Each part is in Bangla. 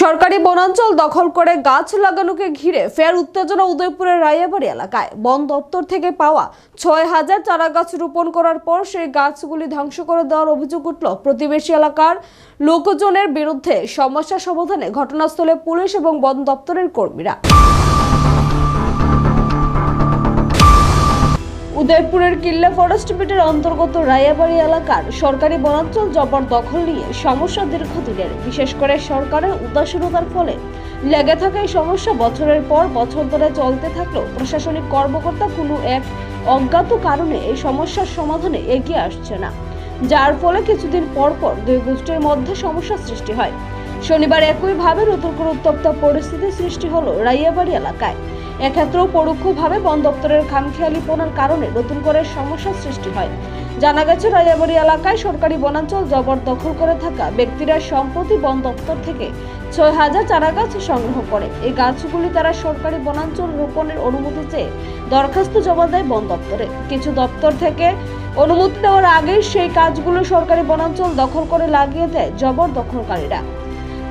সরকারি বনাঞ্চল দখল করে গাছ লাগানোকে ঘিরে ফের উত্তেজনা উদয়পুরের রায়াবাড়ি এলাকায়। বন দপ্তর থেকে পাওয়া ছয় হাজার চারা গাছ রোপণ করার পর সেই গাছগুলি ধ্বংস করে দেওয়ার অভিযোগ উঠল প্রতিবেশী এলাকার লোকজনের বিরুদ্ধে সমস্যা সমাধানে ঘটনাস্থলে পুলিশ এবং বন দপ্তরের কর্মীরা। উদয়পুরের কিল্লা ফরেস্ট বিটের অন্তর্গত রায়াবাড়ি এলাকার সরকারি বনাঞ্চল জবর দখল নিয়ে সমস্যা দীর্ঘদিনের। বিশেষ করে সরকারের উদাসীনতার ফলে লেগে থাকা এই সমস্যা বছরের পর বছর ধরে চলতে থাকলেও প্রশাসনিক কর্মকর্তা কোনো এক অজ্ঞাত কারণে এই সমস্যার সমাধানে এগিয়ে আসছে না। যার ফলে কিছুদিন পর পর দুই গোষ্ঠীর মধ্যে সমস্যার সৃষ্টি হয়। শনিবার একইভাবে নতুন করে উত্তপ্ত পরিস্থিতি সৃষ্টি হলো রাইয়াবাড়ি এলাকায়। এক্ষেত্রেও পরোক্ষভাবে বন দপ্তরের খামখেয়ালিপনার কারণে নতুন করে সমস্যার সৃষ্টি হয়। জানা গেছে রায়াবাড়ি এলাকায় সরকারি বনাঞ্চল জবরদখল করে থাকা ব্যক্তিরা সম্প্রতি বন দপ্তর থেকে ছয় হাজার চারা গাছ সংগ্রহ করে। এই গাছগুলি তারা সরকারি বনাঞ্চল রোপণের অনুমতি চেয়ে দরখাস্ত জমা দেয় বন দপ্তরে। কিছু দপ্তর থেকে অনুমতি দেওয়ার আগেই সেই কাজগুলো সরকারি বনাঞ্চল দখল করে লাগিয়ে দেয় জবরদখলকারীরা।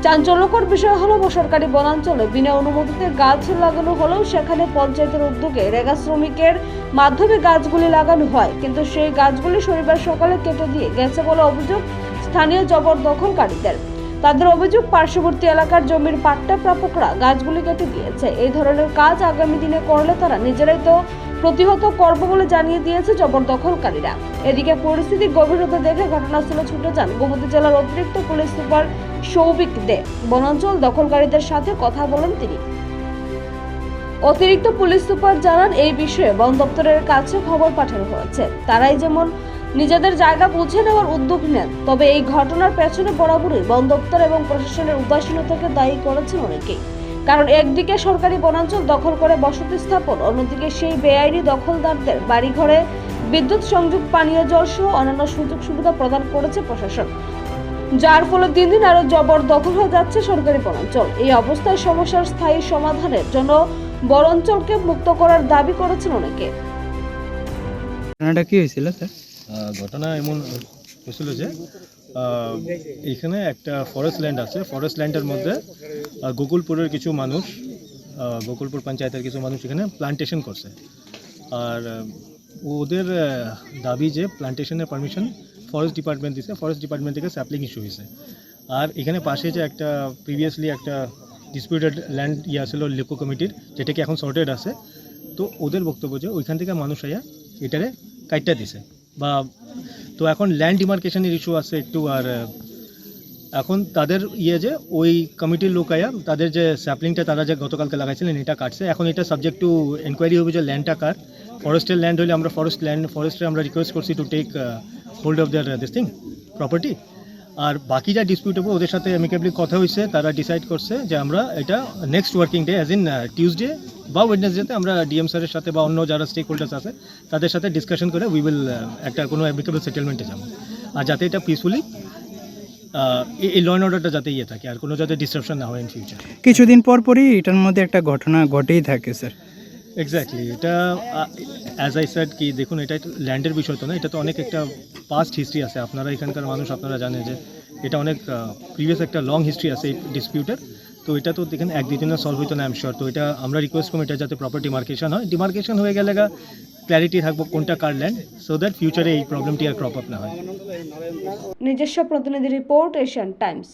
চাঞ্চল্যকর বিষয় হলো সরকারি বনাঞ্চলে বিনা অনুমতিতে গাছ লাগানো হলেও সেখানে পঞ্চায়েতের উদ্যোগে রেগা শ্রমিকের মাধ্যমে গাছগুলি লাগানো হয়। কিন্তু সেই গাছগুলি শনিবার সকালে কেটে দিয়ে গেছে বলে অভিযোগ স্থানীয় জবরদখলকারীদের। তাদের অভিযোগ, পার্শ্ববর্তী এলাকার জমির পাট্টা প্রাপকরা গাছগুলি কেটে দিয়েছে। এই ধরনের কাজ আগামী দিনে করলে তারা নিজেরাই তো প্রতিহত করবে বলে জানিয়ে দিয়েছে জবরদখলকারীরা এদিকে পরিস্থিতি গভীরতা দেখে ঘটনাস্থলে ছুটে যান গোমতী জেলার অতিরিক্ত পুলিশ সুপার সৌভিক দে। বনাঞ্চল দখলকারীদের সাথে কথা বলেন তিনি। অতিরিক্ত পুলিশ সুপার জানান, এই বিষয়ে বন দপ্তরের কাছে খবর পাঠানো হয়েছে। তারাই যেমন নিজেদের জায়গা বুঝে নেওয়ার উদ্যোগ নেন, তবে এই ঘটনার পেছনে বরাবরই বন দপ্তর এবং প্রশাসনের উদাসীনতাকে দায়ী করেছেন অনেকেই। কারণ একদিকে সরকারি বনাঞ্চল দখল করে বসতি স্থাপন অন্যদিকে সেই বেআইনি দখলদারদের বাড়িঘরে বিদ্যুৎ সংযোগ পানীয় জল সহ অন্যান্য সুযোগ সুবিধা প্রদান করেছে প্রশাসন। যার ফলে দিন দিন আরও জবরদখল হয়ে যাচ্ছে সরকারি বনাঞ্চল। এই অবস্থায় সমস্যার স্থায়ী সমাধানের জন্য বনাঞ্চলকে মুক্ত করার দাবি করেছেন অনেকে। ঘটনাটা কি হয়েছিল স্যার? ঘটনা এমন হয়েছিল যে আহ, এইখানে একটা ফরেস্ট ল্যান্ড আছে। ফরেস্ট ল্যান্ডের মধ্যে গোকুলপুরের কিছু মানুষ গোকুলপুর পঞ্চায়েতের কিছু মানুষ এখানে প্লান্টেশন করছে। আর ওদের দাবি যে প্লান্টেশনের পারমিশন ফরেস্ট ডিপার্টমেন্ট দিছে। ফরেস্ট ডিপার্টমেন্ট থেকে স্যাপলিং ইস্যু হয়েছে। আর এখানে পাশে যে একটা প্রিভিয়াসলি একটা ডিসপিউটেড ল্যান্ড ইয়ে ছিল লিপো কমিটির যেটা কি এখন সর্টেড আছে। তো ওদের বক্তব্য যে ওইখান থেকে মানুষ আইয়া এটারে কাইটটা দিছে। বা তো এখন ল্যান্ড ডিমার্কেশনের ইস্যু আছে একটু, আর এখন তাদের ইয়ে যে ওই কমিটির লোক আয়া, তাদের যে স্যাপলিংটা তারা যে গতকালকে লাগাইছিলেন, এটা কাটছে। এখন এটা সাবজেক্ট টু এনকোয়ারি হবে যে ল্যান্ডটা কার। ফরেস্টের ল্যান্ড হলে আমরা ফরেস্ট ল্যান্ড ফরেস্টে আমরা রিকোয়েস্ট করছি to take hold of their this thing property আর বাকি যা ডিসপিউট হবে, ওদের সাথে অ্যামিকেবলি কথা হয়েছে তারা ডিসাইড করছে যে আমরা এটা next working day as in Tuesday বা ওয়েডনেসডেতে আমরা ডিএম স্যারের সাথে বা অন্য যারা স্টেক হোল্ডার্স আছে তাদের সাথে ডিসকাশন করে উই উইল একটা কোনো অ্যামিকেবল সেটেলমেন্টে যাব। আর যাতে এটা পিসফুলি এই ল অ্যান্ড অর্ডারটা যাতে ইয়ে থাকে আর কোনো যাতে ডিসরাপশন না হয় ইন ফিউচার কিছুদিন পর পরই এটার মধ্যে একটা ঘটনা ঘটেই থাকে স্যার এক্স্যাক্টলি এটা অ্যাজ আই সেড কি দেখুন এটা ল্যান্ডের বিষয় তো না এটা তো অনেক একটা পাস্ট হিস্ট্রি আছে। আপনারা এখানকার মানুষ আপনারা জানেন যে এটা অনেক প্রিভিয়াস একটা লং হিস্ট্রি আছে এই ডিসপিউটের তো এটা তো দেখেন এক দুদিনে সলভ হইতো না শিওর তো এটা আমরা রিকোয়েস্ট করব এটা যাতে প্রপার ডিমার্কেশন হয়। ডিমার্কেশন হয়ে গেলে ক্ল্যারিটি থাকব কোনটা কার ল্যান্ড সো দ্যাট ফিউচারে এই প্রবলেমটি আর ক্রপ আপ না হয়। নিজস্ব প্রতিনিধি রিপোর্ট এশিয়ান টাইমস